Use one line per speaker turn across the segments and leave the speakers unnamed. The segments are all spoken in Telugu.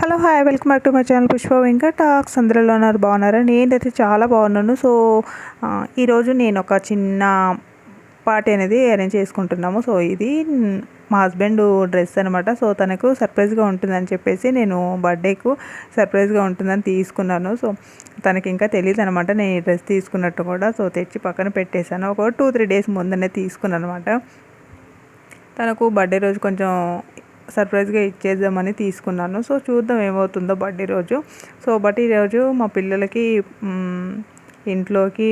Hello hi welcome back to my channel Pushpa ఇంకా టాక్స్ అందరిలో ఉన్నారు బాగున్నారా? నేనైతే చాలా బాగున్నాను. సో ఈరోజు నేను ఒక చిన్న పార్టీ అనేది అరేంజ్ చేసుకుంటున్నాము. సో ఇది మా హస్బెండ్ డ్రెస్ అనమాట సో తనకు సర్ప్రైజ్గా ఉంటుందని చెప్పేసి నేను బర్త్డేకు సర్ప్రైజ్గా ఉంటుందని తీసుకున్నాను. సో తనకి ఇంకా తెలియదు అనమాట నేను ఈ డ్రెస్ తీసుకున్నట్టు కూడా. సో తెచ్చి పక్కన పెట్టేశాను. ఒక టూ త్రీ డేస్ ముందనే తీసుకున్నాను అనమాట తనకు బర్త్డే రోజు కొంచెం సర్ప్రైజ్గా ఇచ్చేద్దామని తీసుకున్నాను. సో చూద్దాం ఏమవుతుందో బర్త్డే రోజు. సో బట్ ఈరోజు మా పిల్లలకి ఇంట్లోకి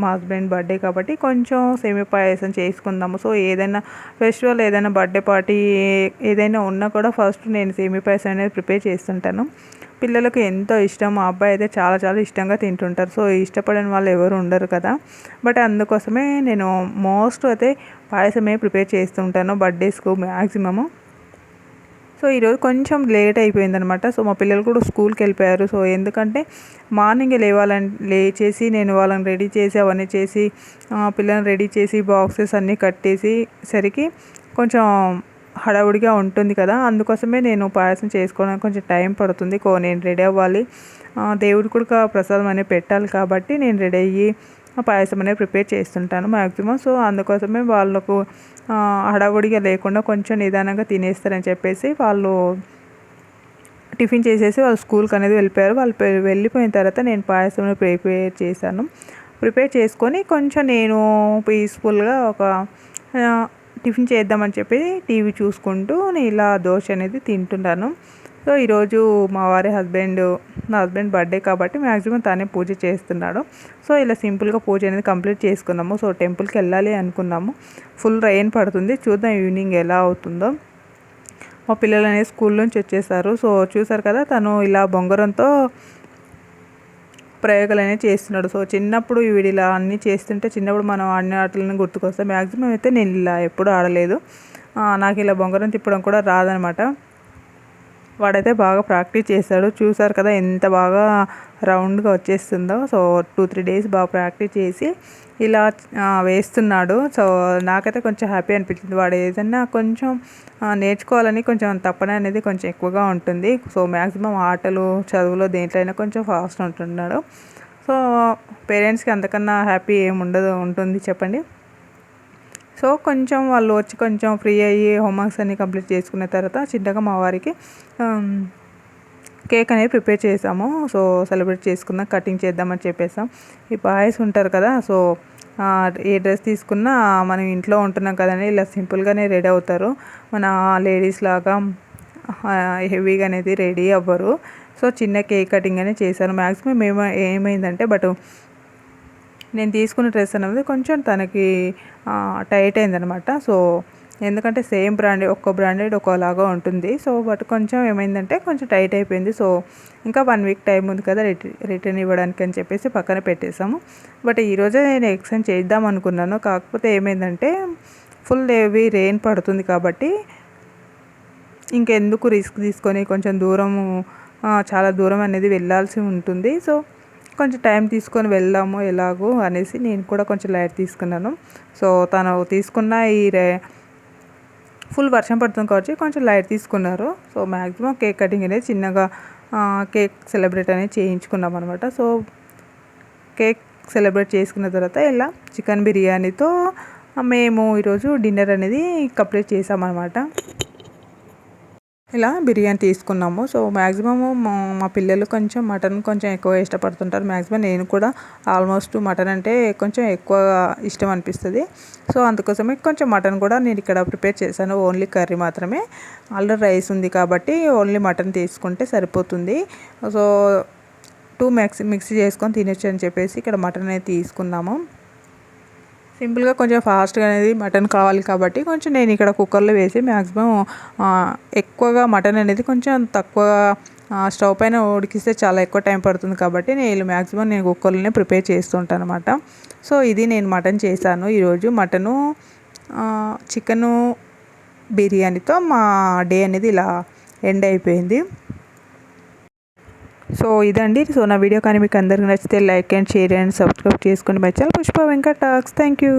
మా హస్బెండ్ బర్త్డే కాబట్టి కొంచెం సేమి పాయసం చేసుకుందాము. సో ఏదైనా ఫెస్టివల్ ఏదైనా బర్త్డే పార్టీ ఏదైనా ఉన్నా కూడా ఫస్ట్ నేను సేమి పాయసం అనేది ప్రిపేర్ చేస్తుంటాను. పిల్లలకు ఎంతో ఇష్టం. మా అబ్బాయి అయితే చాలా చాలా ఇష్టంగా తింటుంటారు. సో ఇష్టపడని వాళ్ళు ఎవరు ఉండరు కదా. బట్ అందుకోసమే నేను మోస్ట్ అయితే పాయసమే ప్రిపేర్ చేస్తుంటాను బర్త్డేస్కు మ్యాక్సిమము సో ఈరోజు కొంచెం లేట్ అయిపోయిందనమాట సో మా పిల్లలు కూడా స్కూల్కి వెళ్ళిపోయారు. సో ఎందుకంటే మార్నింగ్ లేవాలని లేచేసి నేను వాళ్ళని రెడీ చేసి అవన్నీ చేసి పిల్లల్ని రెడీ చేసి బాక్సెస్ అన్నీ కట్టేసి సరికి కొంచెం హడావుడిగా ఉంటుంది కదా. అందుకోసమే నేను పాయసం చేసుకోవడానికి కొంచెం టైం పడుతుంది. కో నేను రెడీ అవ్వాలి. దేవుడి కూడా ప్రసాదం అనేది పెట్టాలి కాబట్టి నేను రెడీ అయ్యి పాయసం అనేది ప్రిపేర్ చేస్తుంటాను మ్యాక్సిమం సో అందుకోసమే వాళ్ళకు హడావుడిగా లేకుండా కొంచెం నిదానంగా తినేస్తారని చెప్పేసి వాళ్ళు టిఫిన్ చేసేసి వాళ్ళు స్కూల్కి అనేది వెళ్ళిపోయారు. వాళ్ళు వెళ్ళిపోయిన తర్వాత నేను పాయసం ప్రిపేర్ చేశాను. ప్రిపేర్ చేసుకొని కొంచెం నేను పీస్ఫుల్గా ఒక టిఫిన్ చేద్దామని చెప్పి టీవీ చూసుకుంటూ నేను ఇలా దోశ అనేది తింటున్నాను. సో ఈరోజు మా వారి హస్బెండ్ నా హస్బెండ్ బర్త్డే కాబట్టి మ్యాక్సిమం తానే పూజ చేస్తున్నాడు. సో ఇలా సింపుల్గా పూజ అనేది కంప్లీట్ చేసుకున్నాము సో టెంపుల్కి వెళ్ళాలి అనుకున్నాము. ఫుల్ రైన్ పడుతుంది. చూద్దాం ఈవినింగ్ ఎలా అవుతుందో. మా పిల్లలు అనేది స్కూల్ నుంచి వచ్చేసారు. సో చూసారు కదా తను ఇలా బొంగరంతో ప్రయోగాలు అనేవి చేస్తున్నాడు. సో చిన్నప్పుడు వీడు ఇలా అన్నీ చేస్తుంటే చిన్నప్పుడు మనం ఆడిన ఆటలను గుర్తుకొస్తాం మ్యాక్సిమం అయితే నేను ఇలా ఎప్పుడు ఆడలేదు. నాకు ఇలా బొంగరం తిప్పడం కూడా రాదనమాట. వాడైతే బాగా ప్రాక్టీస్ చేశాడు. చూసారు కదా ఎంత బాగా రౌండ్గా వచ్చేస్తుందో. సో టూ త్రీ డేస్ బాగా ప్రాక్టీస్ చేసి ఇలా వేస్తున్నాడు. సో నాకైతే కొంచెం హ్యాపీ అనిపించింది. వాడు ఏదైనా కొంచెం నేర్చుకోవాలని కొంచెం తప్పన అనేది కొంచెం ఎక్కువగా ఉంటుంది. సో మ్యాక్సిమం ఆటలు చదువులో దేంట్లో అయినా కొంచెం ఫాస్ట్ ఉంటున్నాడు. సో పేరెంట్స్కి అంతకన్నా హ్యాపీ ఏమి ఉండదు ఉంటుంది చెప్పండి? సో కొంచెం వాళ్ళు వచ్చి కొంచెం ఫ్రీ అయ్యి హోంవర్క్స్ అన్నీ కంప్లీట్ చేసుకున్న తర్వాత చిన్నగా మా వారికి కేక్ అనేది ప్రిపేర్ చేసాము. సో సెలబ్రేట్ చేసుకుందాం కటింగ్ చేద్దామని చెప్పేసాం. ఈ బాయ్స్ ఉంటారు కదా సో ఏ డ్రెస్ తీసుకున్నా మనం ఇంట్లో ఉంటున్నాం కదండి ఇలా సింపుల్గానే రెడీ అవుతారు. మన లేడీస్ లాగా హెవీగా అనేది రెడీ అవ్వరు. సో చిన్న కేక్ కటింగ్ అనేది చేశాను మ్యాక్సిమం ఏమో ఏమైందంటే బట్ నేను తీసుకున్న డ్రెస్ అనేది కొంచెం తనకి టైట్ అయిందనమాట సో ఎందుకంటే సేమ్ బ్రాండెడ్ ఒక్క బ్రాండెడ్ ఒక్కోలాగా ఉంటుంది. సో బట్ కొంచెం ఏమైందంటే కొంచెం టైట్ అయిపోయింది. సో ఇంకా వన్ వీక్ టైం ఉంది కదా రిటర్న్ ఇవ్వడానికి అని చెప్పేసి పక్కన పెట్టేశాము. బట్ ఈరోజే నేను ఎక్స్చేంజ్ చేద్దాం అనుకున్నాను. కాకపోతే ఏమైందంటే ఫుల్ హెవీ రెయిన్ పడుతుంది కాబట్టి ఇంకెందుకు రిస్క్ తీసుకొని కొంచెం దూరము చాలా దూరం అనేది వెళ్ళాల్సి ఉంటుంది. సో కొంచెం టైం తీసుకొని వెళ్దాము ఎలాగో అనేసి నేను కూడా కొంచెం లైట్ తీసుకున్నాను. సో తను తీసుకున్న ఈ రే ఫుల్ వర్షం పడుతుంది కాబట్టి కొంచెం లైట్ తీసుకున్నారు. సో మ్యాక్సిమం కేక్ కటింగ్ అనేది చిన్నగా కేక్ సెలబ్రేట్ అనేది చేయించుకున్నాం అనమాట సో కేక్ సెలబ్రేట్ చేసుకున్న తర్వాత ఇలా చికెన్ బిర్యానీతో మేము ఈరోజు డిన్నర్ అనేది కంప్లీట్ చేసామన్నమాట ఇలా బిర్యానీ తీసుకున్నాము. సో మ్యాక్సిమమ్ మా పిల్లలు కొంచెం మటన్ కొంచెం ఎక్కువ ఇష్టపడుతుంటారు. మ్యాక్సిమం నేను కూడా ఆల్మోస్ట్ మటన్ అంటే కొంచెం ఎక్కువ ఇష్టం అనిపిస్తుంది. సో అందుకోసమే కొంచెం మటన్ కూడా నేను ఇక్కడ ప్రిపేర్ చేశాను. ఓన్లీ కర్రీ మాత్రమే. ఆల్రెడీ రైస్ ఉంది కాబట్టి ఓన్లీ మటన్ తీసుకుంటే సరిపోతుంది. సో టూ మిక్స్ మిక్సీ చేసుకొని తినొచ్చు అని చెప్పేసి ఇక్కడ మటన్ అనేది తీసుకున్నాము. సింపుల్గా కొంచెం ఫాస్ట్గా అనేది మటన్ కావాలి కాబట్టి కొంచెం నేను ఇక్కడ కుక్కర్లో వేసి మ్యాక్సిమం ఎక్కువగా మటన్ అనేది కొంచెం తక్కువ స్టవ్ పైన ఉడికిస్తే చాలా ఎక్కువ టైం పడుతుంది కాబట్టి నేను మ్యాక్సిమం నేను కుక్కర్లోనే ప్రిపేర్ చేస్తుంటాను అనమాట సో ఇది నేను మటన్ చేశాను. ఈరోజు మటను చికెను బిర్యానీతో మా డే అనేది ఇలా ఎండ్ అయిపోయింది. సో ఇదండి. సో నా వీడియో కానీ మీకు అందరికీ నచ్చితే like and share and subscribe చేసుకోండి. My channel Pushpa Venkat talks. Thank you